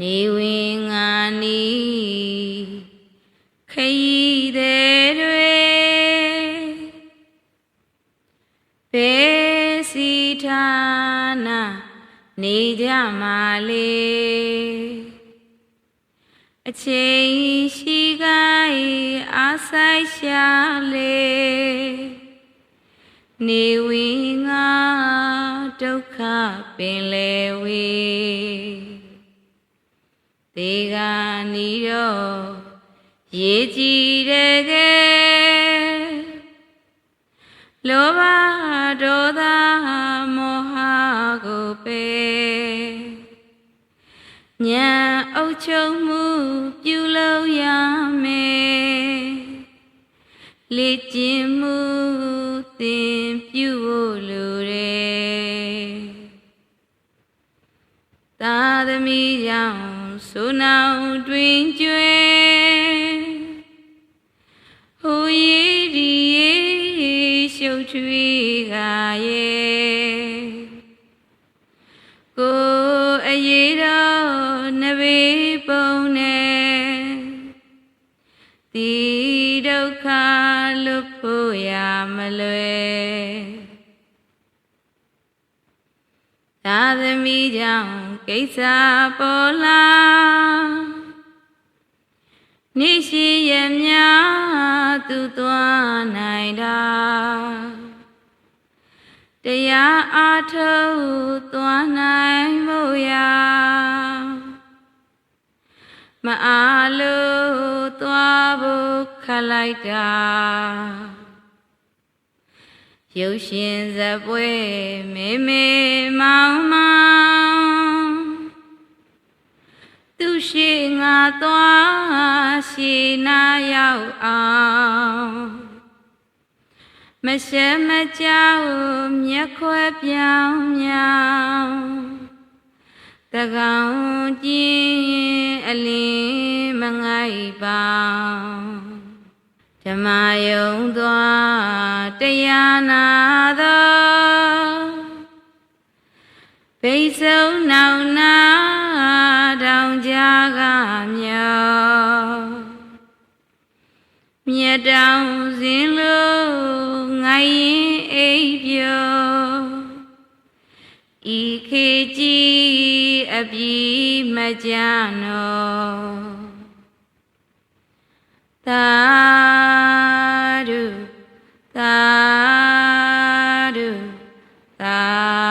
နေဝင်ငါနီခရီးတဲ့တွေဘေစီဌာနာနေကြမှာလေအချိန်ရှိကိုင်းအားဆိုင်ရှာလေနေဝင်ငါဒုက္ခပင်လေဝေ သေကနီတော့ရေကြည်တဲ့ကဲလောဘဒေါသမောဟကိုပဲဉာဏ်အုပ်ချုပ်မှုပြုလုပ်ရမယ်လေ့ကျင့်မှုသင်ပြုဖို့လိုတယ်သာသမီကြောင့် ဆိုနောင်တွင်ကျွဲဟူရည်ဒီရေရှုပ်ထွေးကရဲ့ကိုအရေးတော်နဘေးပုံနဲ့ဒီဒုက္ခလွတ်ဖို့ရမလွယ်သာသမီကြောင့်ကိစ္စပေါ်လာ သူသွားနိုင်တာတရားအားထုတ်သွားနိုင်ဖို့ရာမအားလို့သွားဖို့ခက်လိုက်တာရုပ်ရှင်ဇပွဲမေမေမောင်မောင် ရှိငါသွားရှိနာရောက်အောင်မရှက်မကြောက်မျက်ခွဲပြောင်းမြောင်တကောင်ကျင်းအလင်းမငိုက်ပေါင်းဓမ္မယုံသွားတရားနာသော ဘိဆုံးနောင်နာတောင်ကြာကမြောမြတ်တောင်စင်လို့ငိုင်းရင်အိပ်ပျော်ဤခေကြီးအပြီမကြနောသာဓုသာဓုသာ